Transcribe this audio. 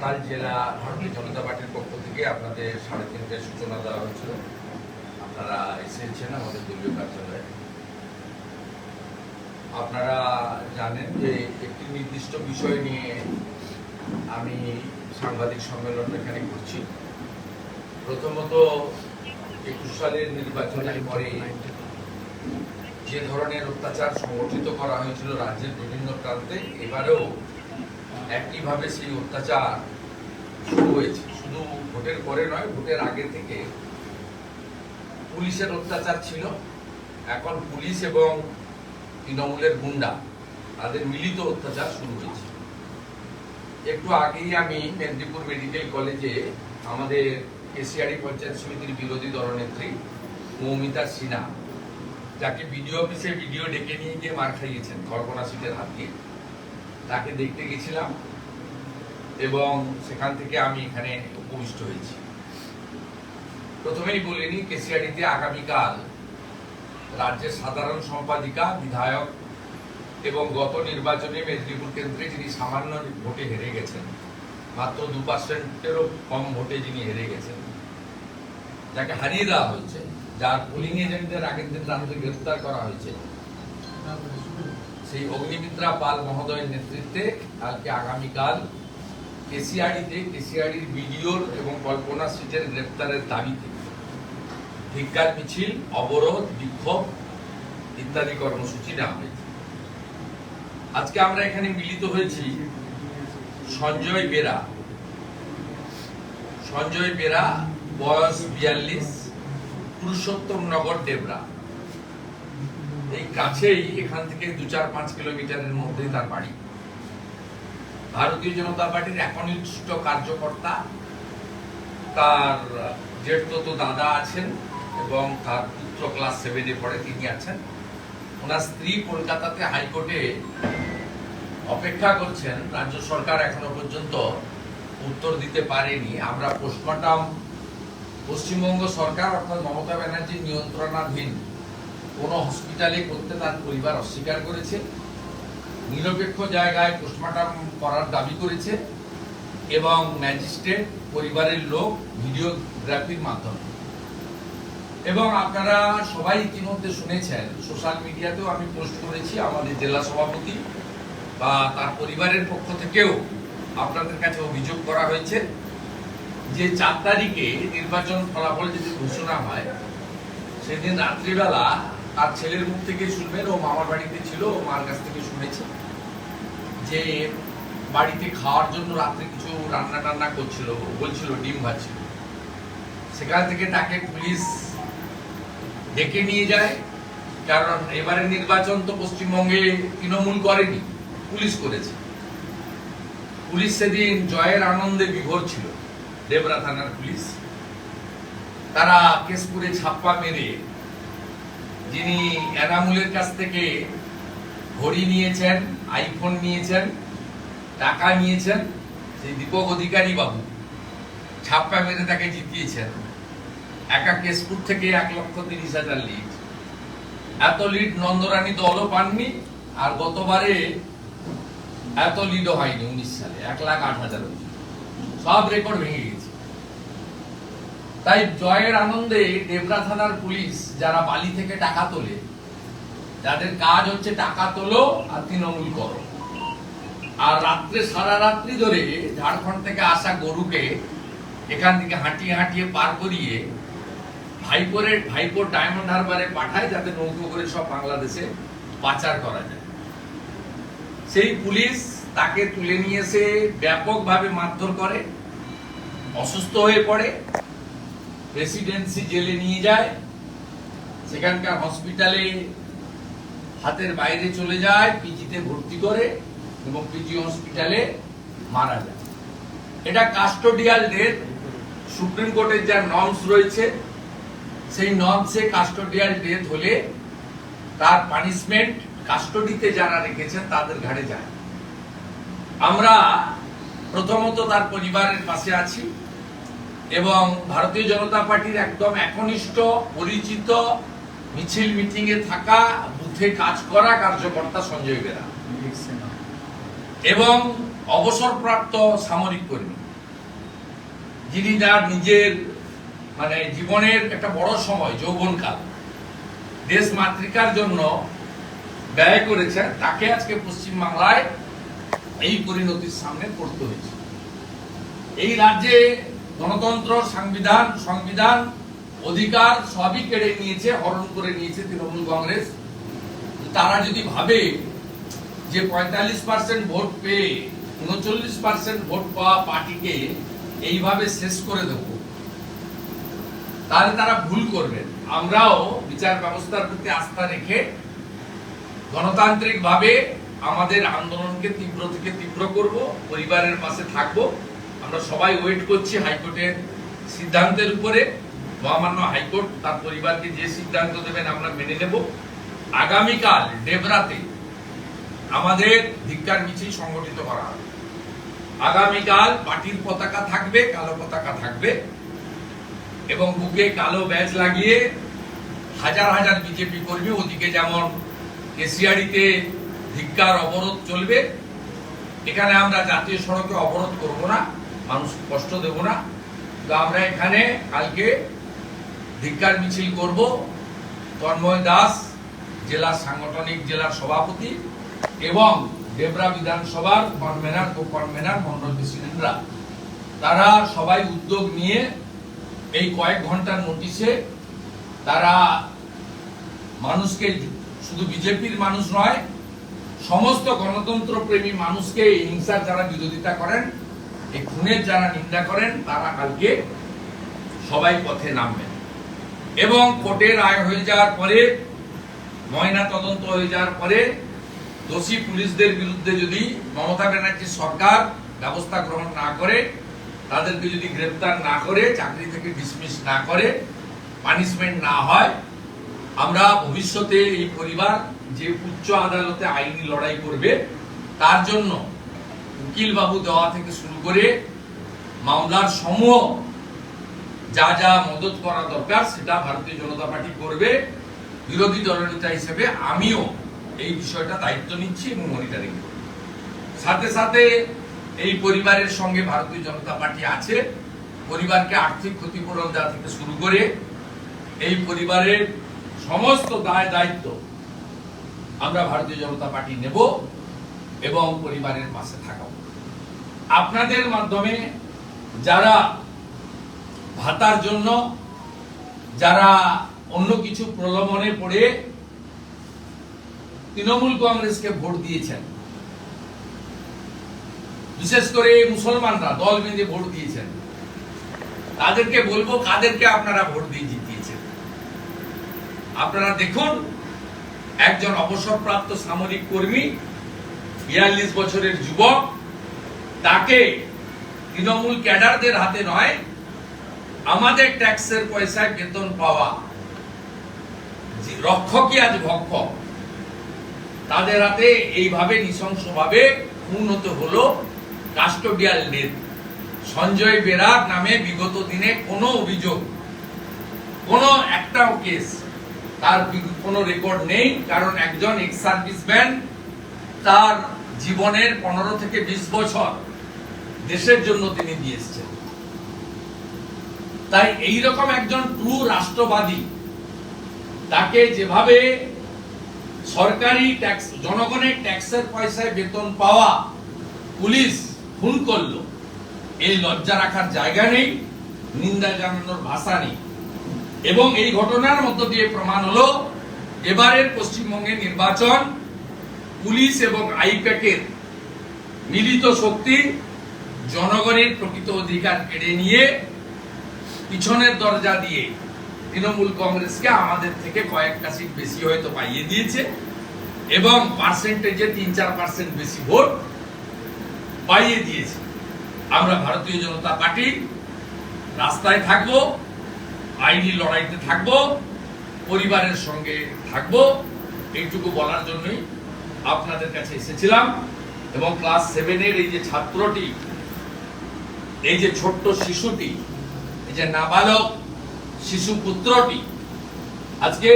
ঘাটাল জেলা ভারতীয় জনতা পার্টির পক্ষ থেকে আপনাদের সাড়ে তিনটের সূচনা দেওয়া হয়েছিল। আপনারা এসেছেন আমাদের দলীয় কার্যালয়ে। আপনারা জানেন যে একটি নির্দিষ্ট বিষয় নিয়ে আমি সাংবাদিক সম্মেলন এখানে করছি। প্রথমত, একুশ সালের নির্বাচনের পরে যে ধরনের অত্যাচার সংগঠিত করা হয়েছিল রাজ্যের বিভিন্ন প্রান্তে, এবারেও একইভাবে সেই অত্যাচার শুরু হয়েছে। শুধু ভোটের পরে নয়, ভোটের আগে থেকে পুলিশের অত্যাচার ছিল। এখন পুলিশ এবং তৃণমূলের গুন্ডা, তাদের মিলিত অত্যাচার শুরু হয়েছে। একটু আগেই আমি মেদিনীপুর মেডিকেল কলেজে আমাদের এশিয়ারি পঞ্চায়েত সমিতির বিরোধী দলনেত্রী মৌমিতা সিনহা, যাকে বিডিও অফিসে ভিডিও ডেকে নিয়ে গিয়ে মার খাইয়েছেন, কল্পনা সিটের হাত দিয়ে। তাকে দেখতে গেছিলাম এবং সেখান থেকে আমি এখানে উপবিষ্ট হয়েছি। প্রথমেই বলিনি কেসিআরিতে আগামীকাল রাজ্যের সাধারণ সম্পাদিকা, বিধায়ক এবং গত নির্বাচনে মেদিনীপুর কেন্দ্রে যিনি সামান্য ভোটে হেরে গেছেন, মাত্র দু পার্সেন্টেরও কম ভোটে যিনি হেরে গেছেন, যাকে হারিয়ে দেওয়া হয়েছে, যার পোলিং এজেন্টদের আগের দিন রাত্রে গ্রেফতার করা হয়েছে। সেই অগ্নিমিত্রা পাল মহোদয়ের নেতৃত্বে কালকে আগামীকাল কেসিআড়িতে কেসিআড়ির বিডিওর এবং কল্পনা সিটের গ্রেপ্তারের দাবিতে ধিক্কার, মিছিল, অবরোধ, বিক্ষোভ ইত্যাদি কর্মসূচি নেওয়া হয়েছে। আজকে আমরা এখানে মিলিত হয়েছি সঞ্জয় বেরা। সঞ্জয় বেরা, বয়স বিয়াল্লিশ, পুরুষোত্তম নগর ডেবরা এই কাছেই এখান থেকে দু চার পাঁচ কিলোমিটারের মধ্যেই তার বাড়ি। ভারতীয় জনতা পার্টির একনিষ্ঠ কার্যকর্তা, তার জেঠতো দাদা আছেন এবং তার পুত্র ক্লাস সেভেনে পড়ে, তিনি আছেন। ওনার স্ত্রী কলকাতাতে হাইকোর্টে অপেক্ষা করছেন। রাজ্য সরকার এখনও পর্যন্ত উত্তর দিতে পারেনি। আমরা পোস্টমর্টম পশ্চিমবঙ্গ সরকার অর্থাৎ মমতা ব্যানার্জির নিয়ন্ত্রণাধীন কোনো হসপিটালে করতে তার পরিবার অস্বীকার করেছে, নিরপেক্ষ জায়গায় পোস্টমর্টম করার দাবি করেছে এবং ম্যাজিস্ট্রেট পরিবারের লোক ভিডিওগ্রাফির মাধ্যমে। এবং আপনারা সবাই ইতিমধ্যে শুনেছেন সোশ্যাল মিডিয়াতেও আমি পোস্ট করেছি, আমাদের জেলা সভাপতি বা তার পরিবারের পক্ষ থেকেও আপনাদের কাছে অভিযোগ করা হয়েছে যে চার তারিখে নির্বাচন ফলাফল যদি ঘোষণা হয়, সেদিন রাত্রিবেলা তার ছেলের মুখ থেকে শুনবেন, ও মামার বাড়িতে ছিল, ও মার কাছ থেকে শুনেছে যে বাড়িতে খাওয়ার জন্য রাত্রে কিছু রান্না টান্না করছিল বলছিল ডিম ভাজছিল। সেখান থেকে তাকে পুলিশ ডেকে নিয়ে যায়, কারণ এবারে নির্বাচন তো পশ্চিমবঙ্গে তৃণমূল করেনি, পুলিশ করেছে। পুলিশ সেদিন জয়ের আনন্দে বিভোর ছিল, দেবরা থানার পুলিশ। তারা কেশপুরে ছাপ্পা মেরে যিনি এনামুলের কাছ থেকে ঘড়ি নিয়েছেন আইফোন নিয়েছেন, টাকা নিয়েছেন, সেই দীপক অধিকারী বাবু ছাপ্পা মেরে তাকে জিতিয়েছেন। একা কেশপুর থেকে এক লক্ষ তিরিশ হাজার লিড এত লিড নন্দরানী দলও পাননি, আর গতবারে এত লিডও হয়নি, উনিশ সালে, এক লাখ আট হাজার সব রেকর্ড ভেঙে তাই জয়ের আনন্দে ডেবরা থানার পুলিশ যারা বালি থেকে টাকা তোলে, যাদের কাজ হচ্ছে টাকা তোলো আর তৃণমূল করো। আর রাত্রে, সারা রাত্রি ধরে ঝাড়খণ্ড থেকে আসা গরুকে এখান থেকে হাঁটিয়ে হাঁটিয়ে পার করিয়ে ভাইপোরের ভাইপোর ডায়মন্ড হারবারে পাঠায় যাতে নৌকো করে সব বাংলাদেশে পাচার করা যায়। সেই পুলিশ তাকে তুলে নিয়ে এসে ব্যাপকভাবে মারধর করে, অসুস্থ হয়ে পড়ে। প্রেসিডেন্সি জেলে নিয়ে যায়, সেখানকার হসপিটালে হাতের বাইরে চলে যায়, পিজিতে ভর্তি করে এবং পিজি হসপিটালে মারা যায়। এটা কাস্টোডিয়াল ডেথ সুপ্রিম কোর্টের যা নর্মস রয়েছে, সেই নর্মসে কাস্টোডিয়াল ডেথ হলে তার পানিশমেন্ট কাস্টডিতে যারা রেখেছেন তাদের ঘাড়ে যায়। আমরা প্রথমত তার পরিবারের পাশে আছি। এবং ভারতীয় জনতা পার্টির একদম একনিষ্ঠ, পরিচিত, মিছিল মিটিং এ থাকা, বুথে কাজ করা কার্যকর্তা সঞ্জয় বেরা। এবং অবসরপ্রাপ্ত সামরিক কর্মী। যিনি তার নিজের মানে জীবনের একটা বড় সময়, যৌবনকাল, দেশ মাতৃকার জন্য ব্যয় করেছেন, তাকে আজকে পশ্চিমবাংলায় এই পরিণতির সামনে পড়তে হয়েছে। এই রাজ্যে গণতন্ত্র, সংবিধান সংবিধান, অধিকার সবই কেড়ে নিয়েছে, হরণ করে নিয়েছে তৃণমূল কংগ্রেস। তারা যদি ভাবে যে পঁয়তাল্লিশ পার্সেন্ট ভোট পেয়ে উনচল্লিশ পার্সেন্ট ভোট পাওয়া পার্টিকে এইভাবে শেষ করে দেব, তাহলে তারা ভুল করবেন। আমরাও বিচার ব্যবস্থার প্রতি আস্থা রেখে গণতান্ত্রিক ভাবে আমাদের আন্দোলনকে তীব্র থেকে তীব্র করব, পরিবারের পাশে থাকব। আমরা সবাই ওয়েট করছি হাইকোর্টের সিদ্ধান্তের উপরে। মহামান্য হাইকোর্ট তার পরিবারকে যে সিদ্ধান্ত দেবেন আমরা মেনে নেব। আগামীকাল ডেবরাতে আমাদের ধিক্কার মিছিল সংগঠিত করা হবে। আগামীকাল পার্টির পতাকা থাকবে, কালো পতাকা থাকবে এবং বুকে কালো ব্যাজ লাগিয়ে হাজার হাজার বিজেপি কর্মী ওদিকে যেমন কেসিয়ারিতে ধিক্কার অবরোধ চলবে, এখানে আমরা জাতীয় সড়কে অবরোধ করব না। মানুষ কষ্ট দেব না। তো আমরা এখানে কালকে ধিক্কার মিছিল করব। তন্ময় দাস জেলা সাংগঠনিক জেলার সভাপতি এবং ডেবরা বিধানসভার কনভেনার ও কনভেনার মন্ডল প্রেসিডেন্টরা। তারা সবাই উদ্যোগ নিয়ে এই কয়েক ঘণ্টার নোটিশে তারা মানুষকে শুধু বিজেপির মানুষ নয়, সমস্ত গণতন্ত্র প্রেমী মানুষকে হিংসার যারা বিরোধিতা করেন। এই খুনের যারা নিন্দা করেন, তারা কালকে সবাই পথে নামবেন। এবং কোর্টের রায় হয়ে যাওয়ার পরে, ময়না তদন্ত হয়ে যাওয়ার পরে, দোষী পুলিশদের বিরুদ্ধে যদি মমতা ব্যানার্জি সরকার ব্যবস্থা গ্রহণ না করে, তাদেরকে যদি গ্রেপ্তার না করে, চাকরি থেকে ডিসমিস না করে পানিশমেন্ট না হয়, আমরা ভবিষ্যতে এই পরিবার যে উচ্চ আদালতে আইনি লড়াই করবে, তার জন্য উকিল বাবু দেওয়া থেকে শুরু করে মামলার সমূহ যা যা মদত করা দরকার, সেটা ভারতীয় জনতা পার্টি করবে। বিরোধী দলনেতা হিসেবে আমিও এই বিষয়টা দায়িত্ব নিচ্ছি এবং মনিটরিং করব। সাথে সাথে এই পরিবারের সঙ্গে ভারতীয় জনতা পার্টি আছে। পরিবারকে আর্থিক ক্ষতিপূরণ দেওয়া থেকে শুরু করে এই পরিবারের সমস্ত দায় দায়িত্ব আমরা ভারতীয় জনতা পার্টি নেব। এবং পরিবারের পাশে থাকাবো আপনাদের মাধ্যমে যারা ভাতার জন্য, যারা অন্য কিছু প্রলোভনে পড়ে তৃণমূল কংগ্রেসকে ভোট দিয়েছেন, বিশেষ করে মুসলমানরা দল বেঁধে ভোট দিয়েছেন, তাদেরকে বলব, কাদেরকে আপনারা ভোট দিয়ে জিতিয়েছেন? আপনারা দেখুন, একজন অবসরপ্রাপ্ত সামরিক কর্মী বিয়াল্লিশ বছরের যুবক, তাকে তৃণমূল ক্যাডারদের হাতে নয়, আমাদের ট্যাক্সের পয়সায় বেতন পাওয়া রক্ষকই আজ ভক্ষক, তাদের হাতে এইভাবে নৃশংসভাবে উন্নত হলো কাস্টোডিয়াল ডেথ সঞ্জয় বেরার নামে বিগত দিনে কোনো অভিযোগ, কোনো একটাও কেস তার কোনো রেকর্ড নেই, কারণ একজন এক্স সার্ভিসম্যান তার জীবনের পনেরো থেকে বিশ বছর দেশের জন্য তিনি দিয়ে এসছেন। তাই এইরকম একজন ট্রু রাষ্ট্রবাদী, তাকে যেভাবে সরকারি ট্যাক্স, জনগণের ট্যাক্সের পয়সায় বেতন পাওয়া পুলিশ খুন করল, এই লজ্জা রাখার জায়গা নেই, নিন্দা জানানোর ভাষা নেই। এবং এই ঘটনার মধ্য দিয়ে প্রমাণ হলো, এবারের পশ্চিমবঙ্গের নির্বাচন পুলিশ এবং আইপ্যাকের মিলিত শক্তি জনগণের প্রকৃত অধিকার কেড়ে নিয়ে পিছনের দরজা দিয়ে তৃণমূল কংগ্রেসকে আমাদের থেকে কয়েকটা সিট বেশি হয়তো পাইয়ে দিয়েছে এবং পার্সেন্টেজে তিন চার পার্সেন্ট বেশি ভোট পাইয়ে দিয়েছে। আমরা ভারতীয় জনতা পার্টি রাস্তায় থাকব, আইনি লড়াইতে থাকব, পরিবারের সঙ্গে থাকব, এইটুকু বলার জন্যই আপনাদের কাছে এসেছিলাম এবং ক্লাস সেভেনের এই যে ছাত্রটি, এই যে ছোট্ট শিশুটি, এই যে নাবালক শিশু পুত্রটি, আজকে